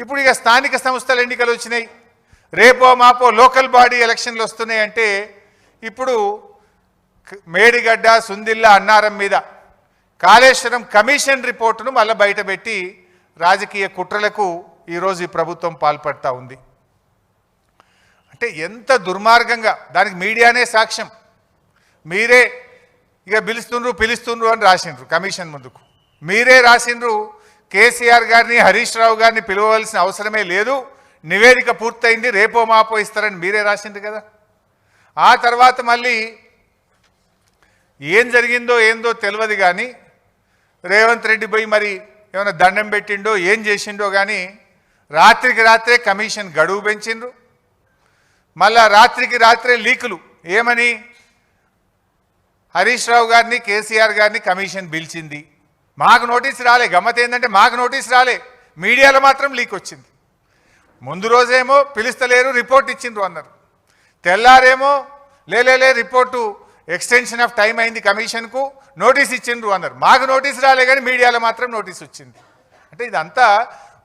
ఇప్పుడు ఇక స్థానిక సంస్థల ఎన్నికలు వచ్చినాయి. రేపో మాపో లోకల్ బాడీ ఎలక్షన్లు వస్తున్నాయి అంటే ఇప్పుడు మేడిగడ్డ సుందిల్ల అన్నారం మీద కాళేశ్వరం కమిషన్ రిపోర్టును మళ్ళీ బయటపెట్టి రాజకీయ కుట్రలకు ఈరోజు ఈ ప్రభుత్వం పాల్పడతా ఉంది. అంటే ఎంత దుర్మార్గంగా దానికి మీడియానే సాక్ష్యం. మీరే ఇక పిలుస్తుండ్రు పిలుస్తుండ్రు అని రాసిండ్రు కమిషన్ ముందుకు. మీరే రాసిండ్రు కేసీఆర్ గారిని హరీష్ రావు గారిని పిలవలసిన అవసరమే లేదు. నివేదిక పూర్తయింది రేపో మాపో ఇస్తారని మీరే రాసింది కదా. ఆ తర్వాత మళ్ళీ ఏం జరిగిందో ఏందో తెలియదు కానీ రేవంత్ రెడ్డి పోయి మరి ఏమైనా దండం పెట్టిండో ఏం చేసిండో కానీ రాత్రికి రాత్రే కమిషన్ గడువు పెంచిండ్రు. మళ్ళా రాత్రికి రాత్రే లీకులు. ఏమని? హరీష్ రావు గారిని కేసీఆర్ గారిని కమిషన్ పిలిచింది. మాకు నోటీస్ రాలే. గమ్మత్ ఏంటంటే మాకు నోటీస్ రాలే. మీడియాలో మాత్రం లీక్ వచ్చింది. ముందు రోజేమో పిలుస్తలేరు రిపోర్ట్ ఇచ్చిండ్రు అన్నారు. తెల్లారేమో లేలేలే రిపోర్టు ఎక్స్టెన్షన్ ఆఫ్ టైం అయింది కమిషన్కు నోటీస్ ఇచ్చిండ్రు అన్నారు. మాకు నోటీస్ రాలే కానీ మీడియాలో మాత్రం నోటీస్ వచ్చింది. అంటే ఇదంతా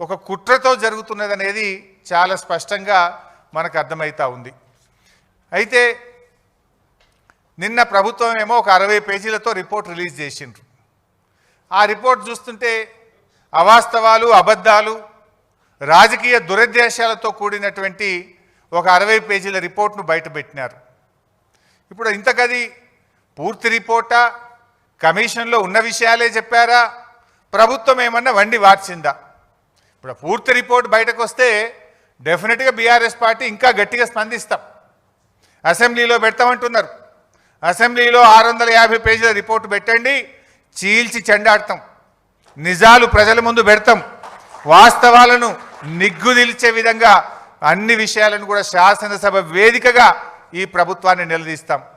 ఒక కుట్రతో జరుగుతున్నది అనేది చాలా స్పష్టంగా మనకు అర్థమవుతా ఉంది. అయితే నిన్న ప్రభుత్వం ఏమో ఒక అరవై పేజీలతో రిపోర్ట్ రిలీజ్ చేసిండ్రు. ఆ రిపోర్ట్ చూస్తుంటే అవాస్తవాలు అబద్ధాలు రాజకీయ దురుద్దేశాలతో కూడినటువంటి ఒక అరవై పేజీల రిపోర్ట్ను బయటపెట్టినారు. ఇప్పుడు ఇంతకది పూర్తి రిపోర్టా? కమిషన్లో ఉన్న విషయాలే చెప్పారా? ప్రభుత్వం ఏమన్నా వండి వార్చిందా? ఇప్పుడు పూర్తి రిపోర్ట్ బయటకు వస్తే డెఫినెట్గా బీఆర్ఎస్ పార్టీ ఇంకా గట్టిగా స్పందిస్తాం. అసెంబ్లీలో పెడతామంటున్నారు. అసెంబ్లీలో ఆరు వందల యాభై పేజీల రిపోర్టు పెట్టండి. చీల్చి చెండాడతాం. నిజాలు ప్రజల ముందు పెడతాం. వాస్తవాలను నిగ్గుదిల్చే విధంగా అన్ని విషయాలను కూడా శాసనసభ వేదికగా ఈ ప్రభుత్వాన్ని నిలదీస్తాం.